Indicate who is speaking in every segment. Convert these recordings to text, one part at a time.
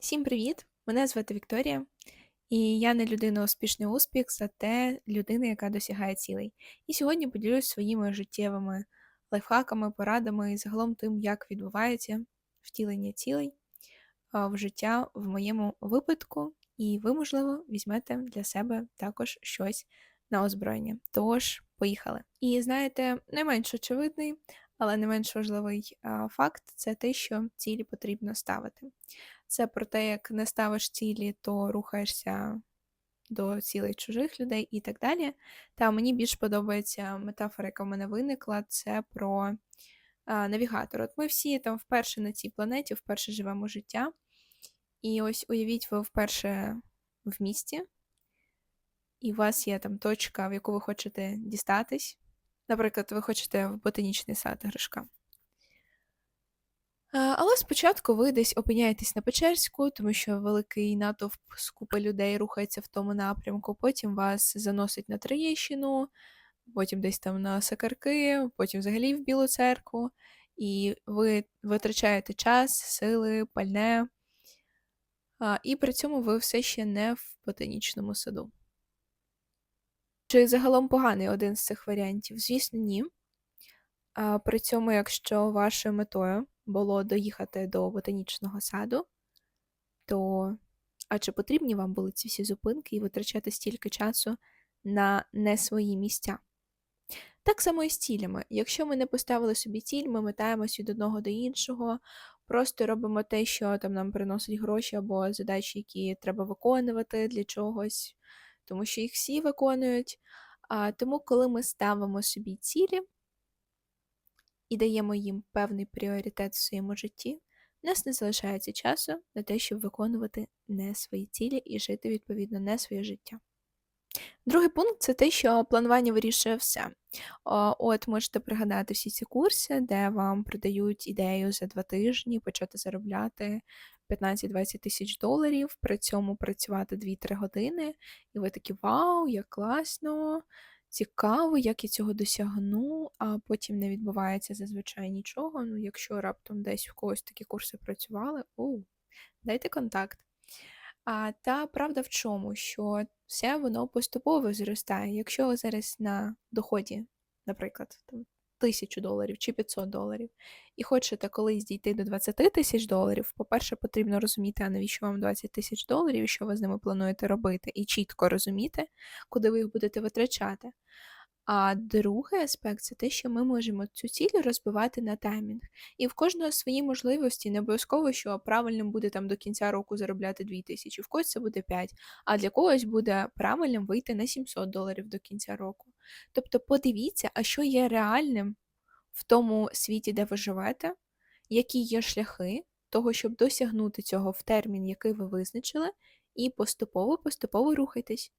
Speaker 1: Всім привіт! Мене звати Вікторія, і я не людина успішний успіх, зате людина, яка досягає цілей. І сьогодні поділюсь своїми життєвими лайфхаками, порадами і загалом тим, як відбувається втілення цілей в життя в моєму випадку, і ви, можливо, візьмете для себе також щось на озброєння. Тож, поїхали. І знаєте, не менш очевидний, але не менш важливий факт це те, що цілі потрібно ставити. Це про те, як не ставиш цілі, то рухаєшся до цілей чужих людей і так далі. Та мені більш подобається метафора, яка в мене виникла, це про навігатор. От ми всі там вперше на цій планеті, вперше живемо життя. І ось уявіть, ви вперше в місті, і у вас є там точка, в яку ви хочете дістатись. Наприклад, ви хочете в ботанічний сад Гришка. Е, Але спочатку ви десь опиняєтесь на Печерську, тому що великий натовп з людей рухається в тому напрямку. Потім вас заносить на Троєщину, потім десь там на Сакарки, потім взагалі в Білу церкву, і ви витрачаєте час, сили, пальне, і при цьому ви все ще не в ботанічному саду. Чи загалом поганий один з цих варіантів? Звісно, ні. А, При цьому, якщо вашою метою було доїхати до ботанічного саду, то а чи потрібні вам були ці всі зупинки і витрачати стільки часу на не свої місця? Так само і з цілями. Якщо ми не поставили собі ціль, ми метаємось від одного до іншого, просто робимо те, що там нам приносить гроші, або задачі, які треба виконувати для чогось, тому що їх всі виконують. А, Тому, коли ми ставимо собі цілі, і даємо їм певний пріоритет в своєму житті, у нас не залишається часу на те, щоб виконувати не свої цілі і жити, відповідно, не своє життя. Другий пункт це те, що планування вирішує все. От можете пригадати всі ці курси, де вам продають ідею за два тижні почати заробляти 15-20 тисяч доларів, при цьому працювати 2-3 години, і ви такі вау, як класно! цікаво, як я цього досягну, а потім не відбувається зазвичай нічого. Ну, якщо раптом десь в когось такі курси працювали, оу, дайте контакт. А та правда в чому? Що все воно поступово зростає. Якщо зараз на доході, наприклад, там, тисячу доларів чи 500 доларів, і хочете колись дійти до 20 тисяч доларів, по-перше, потрібно розуміти, а навіщо вам 20 тисяч доларів, що ви з ними плануєте робити, і чітко розуміти, куди ви їх будете витрачати. А другий аспект це те, що ми можемо цю ціль розбивати на таймінг. І в кожного свої можливості не обов'язково, що правильним буде там до кінця року заробляти 2 тисячі, в когось це буде 5, а для когось буде правильним вийти на 700 доларів до кінця року. Тобто подивіться, а що є реальним в тому світі, де ви живете, які є шляхи того, щоб досягнути цього в термін, який ви визначили, і поступово-поступово рухайтесь.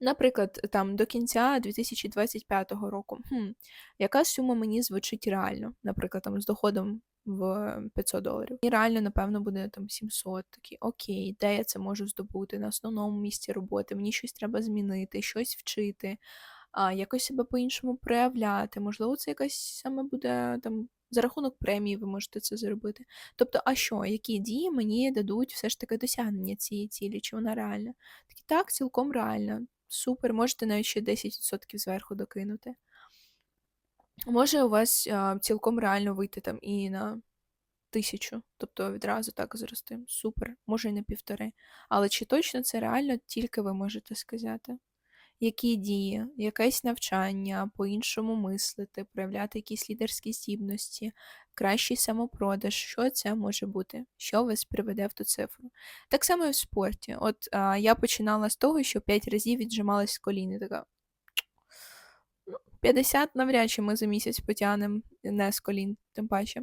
Speaker 1: Наприклад, там до кінця 2025 року, хм, яка сума мені звучить реально, наприклад, там з доходом в 500 доларів. І реально, напевно, буде там 700, такі, окей, де я це можу здобути на основному місці роботи, мені щось треба змінити, щось вчити, а, якось себе по-іншому проявляти. Можливо, це якась саме буде там за рахунок премії ви можете це зробити. Тобто, а що, які дії мені дадуть все ж таки досягнення цієї цілі, чи вона реальна? Так, цілком реально. Супер, можете навіть ще 10% зверху докинути. Може, у вас а, цілком реально вийти там і на тисячу, тобто відразу так зрости. Супер, може і на півтори. Але чи точно це реально, тільки ви можете сказати які дії, якесь навчання, по-іншому мислити, проявляти якісь лідерські здібності, кращий самопродаж, що це може бути, що вас приведе в ту цифру. Так само і в спорті. От а, я починала з того, що 5 разів віджималась з коліни. Така. 50 «Ну, навряд чи ми за місяць потягнемо не з колін, тим паче.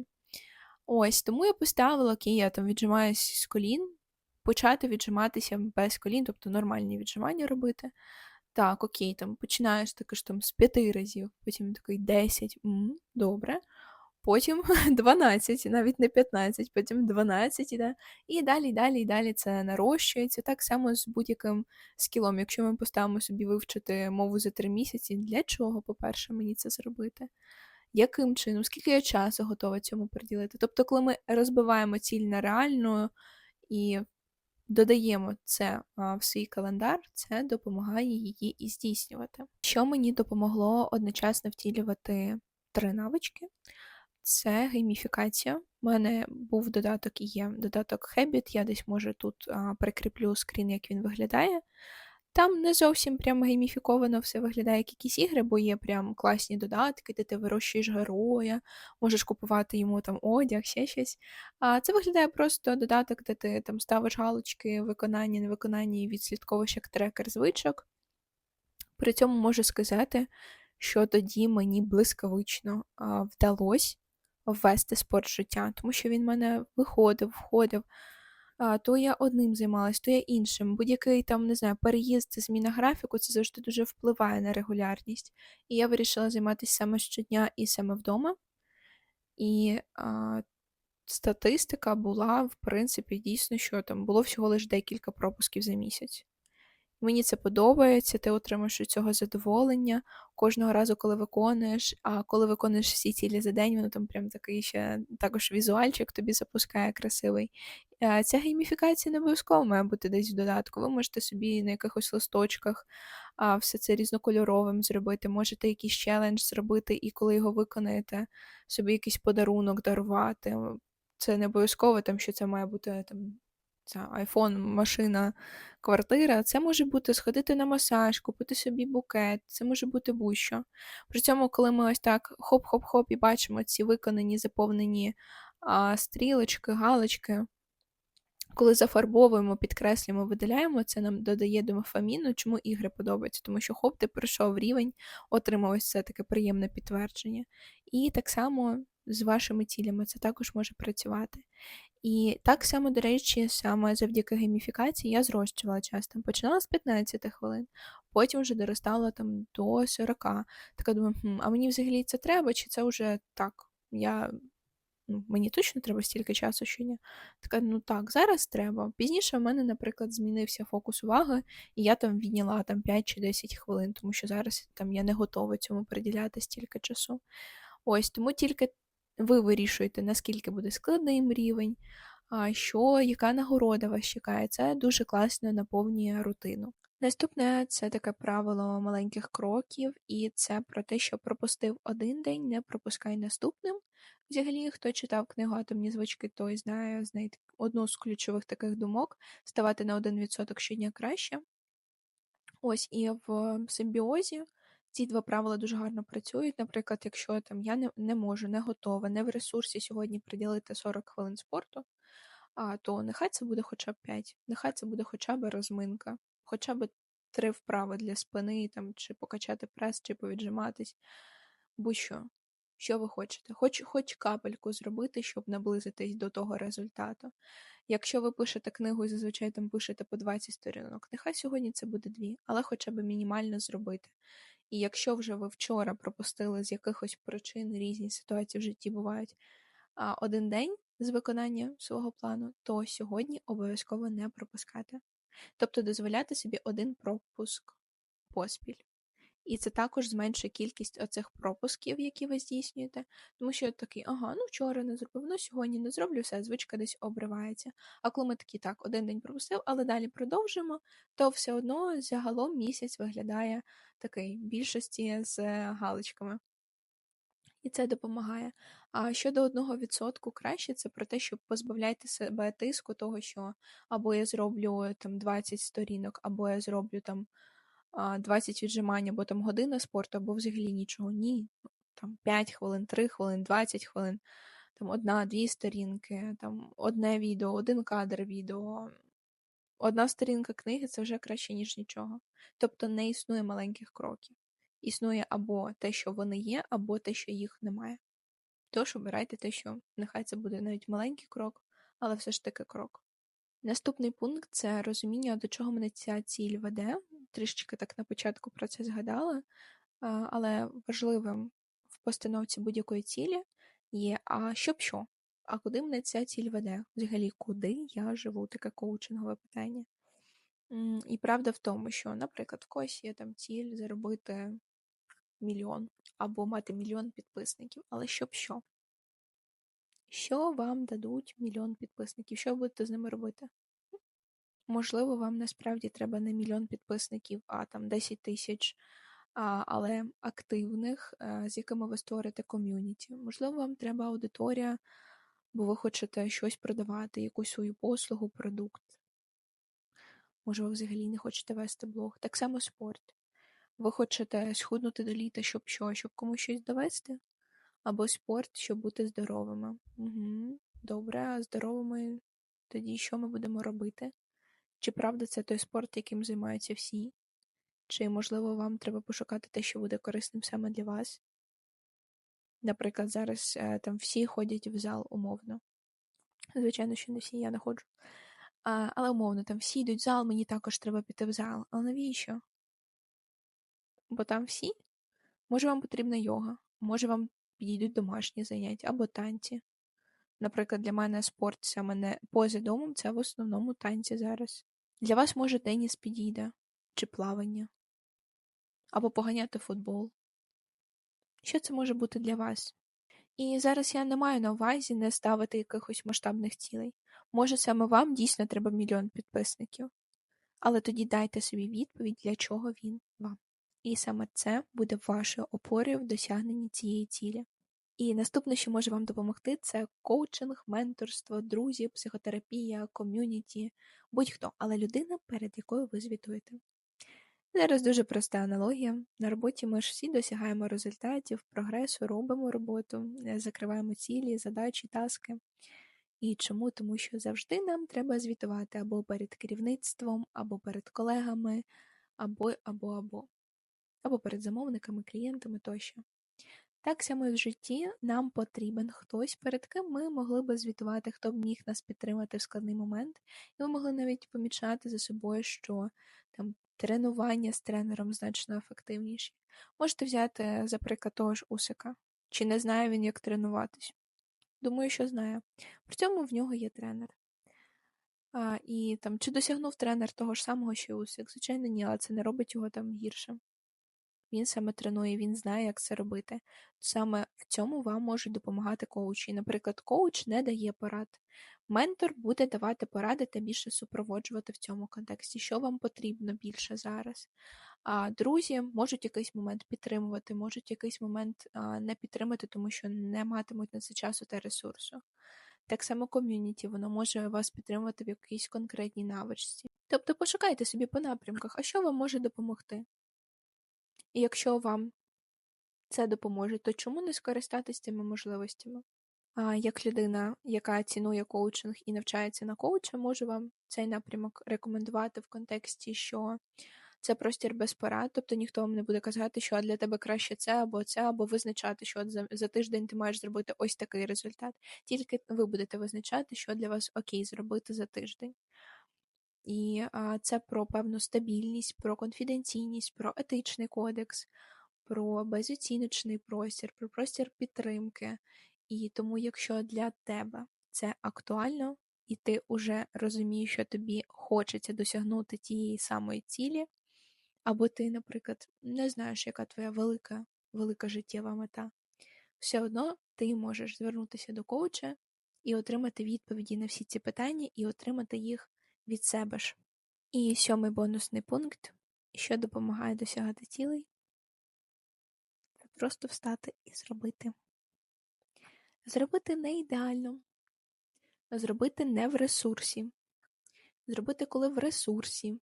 Speaker 1: Ось, тому я поставила, окей, я там віджимаюсь з колін, почати віджиматися без колін, тобто нормальні віджимання робити. Так, окей, там починаєш також там з п'яти разів, потім такий 10, м, добре. Потім 12, навіть не 15, потім 12 іде. І далі, далі, і далі це нарощується. Так само з будь-яким скілом. Якщо ми поставимо собі вивчити мову за 3 місяці, для чого, по-перше, мені це зробити? Яким чином, скільки я часу готова цьому приділити? Тобто, коли ми розбиваємо ціль на реальну і додаємо це в свій календар, це допомагає її і здійснювати. Що мені допомогло одночасно втілювати три навички. Це гейміфікація. У мене був додаток і є додаток Habit, я десь може тут прикріплю скрін, як він виглядає. Там не зовсім прям гейміфіковано все виглядає як якісь ігри, бо є прям класні додатки, де ти вирощуєш героя, можеш купувати йому там одяг, ще щось. А це виглядає просто додаток, де ти там ставиш галочки, виконання, невиконання і відслідковуєш як трекер звичок. При цьому можу сказати, що тоді мені блискавично вдалося ввести спорт життя, тому що він в мене виходив, входив. То я одним займалась, то я іншим. Будь-який там, не знаю, переїзд, зміна графіку, це завжди дуже впливає на регулярність. І я вирішила займатися саме щодня і саме вдома. І а, статистика була, в принципі, дійсно, що там було всього лише декілька пропусків за місяць. Мені це подобається, ти отримаєш від цього задоволення кожного разу, коли виконуєш. А коли виконуєш всі цілі за день, воно там прям такий ще також візуальчик тобі запускає красивий. Ця гейміфікація не обов'язково має бути десь в додатку. Ви можете собі на якихось листочках все це різнокольоровим зробити. Можете якийсь челендж зробити, і коли його виконаєте, собі якийсь подарунок дарувати. Це не обов'язково, там, що це має бути там це айфон, машина, квартира. Це може бути сходити на масаж, купити собі букет, це може бути будь-що. При цьому, коли ми ось так хоп-хоп-хоп і бачимо ці виконані, заповнені а, стрілочки, галочки. Коли зафарбовуємо, підкреслюємо, видаляємо, це нам додає домофаміну, чому ігри подобаються, тому що хоп, ти пройшов рівень, отримав ось це таке приємне підтвердження. І так само з вашими цілями це також може працювати. І так само, до речі, саме завдяки гейміфікації я зрощувала час. Там починала з 15 хвилин, потім вже доростала там до 40. Така думаю, хм, а мені взагалі це треба, чи це вже так? Я ну, мені точно треба стільки часу щодня. Така, ну так, зараз треба. Пізніше в мене, наприклад, змінився фокус уваги, і я там відняла там 5 чи 10 хвилин, тому що зараз там я не готова цьому приділяти стільки часу. Ось тому тільки ви вирішуєте, наскільки буде складним рівень, що, яка нагорода вас чекає. Це дуже класно наповнює рутину. Наступне це таке правило маленьких кроків, і це про те, що пропустив один день, не пропускай наступним. Взагалі, хто читав книгу Атомні звички, той знає знає одну з ключових таких думок ставати на 1% щодня краще. Ось і в симбіозі ці два правила дуже гарно працюють. Наприклад, якщо там я не, не можу, не готова, не в ресурсі сьогодні приділити 40 хвилин спорту, а, то нехай це буде хоча б 5, нехай це буде хоча б розминка, хоча б три вправи для спини, там, чи покачати прес, чи повіджиматись, будь-що. Що ви хочете? Хоч хоч капельку зробити, щоб наблизитись до того результату. Якщо ви пишете книгу і зазвичай там пишете по 20 сторінок, нехай сьогодні це буде дві, але хоча б мінімально зробити. І якщо вже ви вчора пропустили з якихось причин різні ситуації в житті бувають один день з виконання свого плану, то сьогодні обов'язково не пропускати. Тобто дозволяти собі один пропуск поспіль. І це також зменшує кількість оцих пропусків, які ви здійснюєте, тому що такий, ага, ну вчора не зробив, ну сьогодні не зроблю, все, звичка десь обривається. А коли ми такі, так, один день пропустив, але далі продовжимо, то все одно загалом місяць виглядає такий більшості з галочками. І це допомагає. А щодо одного відсотку краще, це про те, щоб позбавляйте себе тиску того, що або я зроблю там 20 сторінок, або я зроблю там 20 віджимань, або там година спорту, або взагалі нічого. Ні. Там 5 хвилин, 3 хвилин, 20 хвилин, там одна-дві сторінки, там одне відео, один кадр відео. Одна сторінка книги це вже краще, ніж нічого. Тобто не існує маленьких кроків. Існує або те, що вони є, або те, що їх немає. Тож обирайте те, що нехай це буде навіть маленький крок, але все ж таки крок. Наступний пункт це розуміння, до чого мене ця ціль веде. Трішечки так на початку про це згадала, але важливим в постановці будь-якої цілі є: а що б що? А куди мене ця ціль веде? Взагалі, куди я живу? Таке коучингове питання. І правда в тому, що, наприклад, в когось є там ціль заробити мільйон або мати мільйон підписників, але щоб що? Що вам дадуть мільйон підписників? Що ви будете з ними робити? Можливо, вам насправді треба не мільйон підписників, а там 10 тисяч, але активних, з якими ви створите ком'юніті. Можливо, вам треба аудиторія, бо ви хочете щось продавати, якусь свою послугу, продукт. Може, ви взагалі не хочете вести блог. Так само спорт. Ви хочете схуднути до літа, щоб що? Щоб комусь щось довести? Або спорт, щоб бути здоровими. Угу. Добре, а здоровими тоді що ми будемо робити? Чи правда це той спорт, яким займаються всі? Чи, можливо, вам треба пошукати те, що буде корисним саме для вас? Наприклад, зараз е, там всі ходять в зал умовно. Звичайно, що не всі я не ходжу. А, але умовно, там всі йдуть в зал, мені також треба піти в зал. Але навіщо? Бо там всі? Може, вам потрібна йога, може вам підійдуть домашні заняття або танці. Наприклад, для мене спорт саме не поза домом, це в основному танці зараз. Для вас може теніс підійде, чи плавання, або поганяти футбол. Що це може бути для вас? І зараз я не маю на увазі не ставити якихось масштабних цілей. Може, саме вам дійсно треба мільйон підписників, але тоді дайте собі відповідь, для чого він вам. І саме це буде вашою опорою в досягненні цієї цілі. І наступне, що може вам допомогти, це коучинг, менторство, друзі, психотерапія, ком'юніті, будь-хто, але людина, перед якою ви звітуєте. Зараз дуже проста аналогія. На роботі ми ж всі досягаємо результатів, прогресу, робимо роботу, е, закриваємо цілі, задачі, таски. І чому? Тому що завжди нам треба звітувати або перед керівництвом, або перед колегами, або, або, або, або перед замовниками, клієнтами тощо. Так само і в житті нам потрібен хтось, перед ким ми могли би звітувати, хто б міг нас підтримати в складний момент, і ми могли навіть помічати за собою, що там тренування з тренером значно ефективніші. Можете взяти, за приклад того ж Усика. Чи не знає він, як тренуватись? Думаю, що знає. При цьому в нього є тренер. А, І там, чи досягнув тренер того ж самого, що і Усик? Звичайно, ні, але це не робить його там гіршим. Він саме тренує, він знає, як це робити. Саме в цьому вам можуть допомагати коучі. Наприклад, коуч не дає порад. Ментор буде давати поради та більше супроводжувати в цьому контексті, що вам потрібно більше зараз. А друзі можуть якийсь момент підтримувати, можуть якийсь момент не підтримати, тому що не матимуть на це часу та ресурсу. Так само ком'юніті, воно може вас підтримувати в якійсь конкретній навичці. Тобто пошукайте собі по напрямках, а що вам може допомогти. І якщо вам це допоможе, то чому не скористатись цими можливостями? А як людина, яка цінує коучинг і навчається на коуча, можу вам цей напрямок рекомендувати в контексті, що це простір без порад, тобто ніхто вам не буде казати, що для тебе краще це або це, або визначати, що за, за тиждень ти маєш зробити ось такий результат. Тільки ви будете визначати, що для вас окей зробити за тиждень. І це про певну стабільність, про конфіденційність, про етичний кодекс, про безоціночний простір, про простір підтримки. І тому, якщо для тебе це актуально, і ти вже розумієш, що тобі хочеться досягнути тієї самої цілі, або ти, наприклад, не знаєш, яка твоя велика, велика життєва мета, все одно ти можеш звернутися до коуча і отримати відповіді на всі ці питання, і отримати їх від себе ж. І сьомий бонусний пункт, що допомагає досягати цілей, це просто встати і зробити. Зробити не ідеально, зробити не в ресурсі, зробити, коли в ресурсі,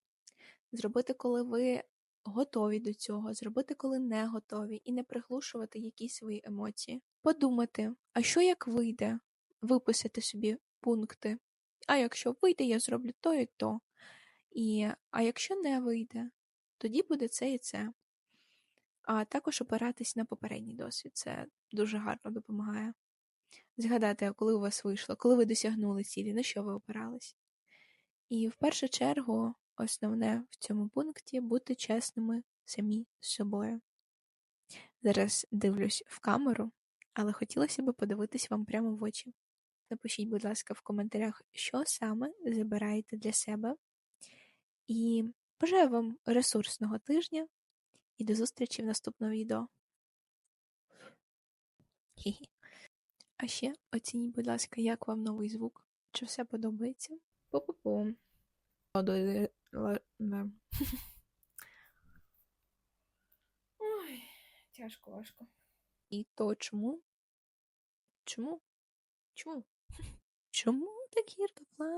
Speaker 1: зробити, коли ви готові до цього, зробити, коли не готові, і не приглушувати якісь свої емоції. Подумати, а що як вийде, виписати собі пункти, а якщо вийде, я зроблю то і то. І, А якщо не вийде, тоді буде це і це. А також опиратись на попередній досвід. Це дуже гарно допомагає. Згадати, коли у вас вийшло, коли ви досягнули цілі, на що ви опирались. І в першу чергу, основне в цьому пункті бути чесними самі з собою. Зараз дивлюсь в камеру, але хотілося б подивитись вам прямо в очі. Напишіть, будь ласка, в коментарях, що саме забираєте для себе. І бажаю вам ресурсного тижня і до зустрічі в наступному відео. А ще оцініть, будь ласка, як вам новий звук, чи все подобається. Пу-пу-пу. Ой, тяжко, важко. І то чому? Чому? Чому? Чому такі рекламки?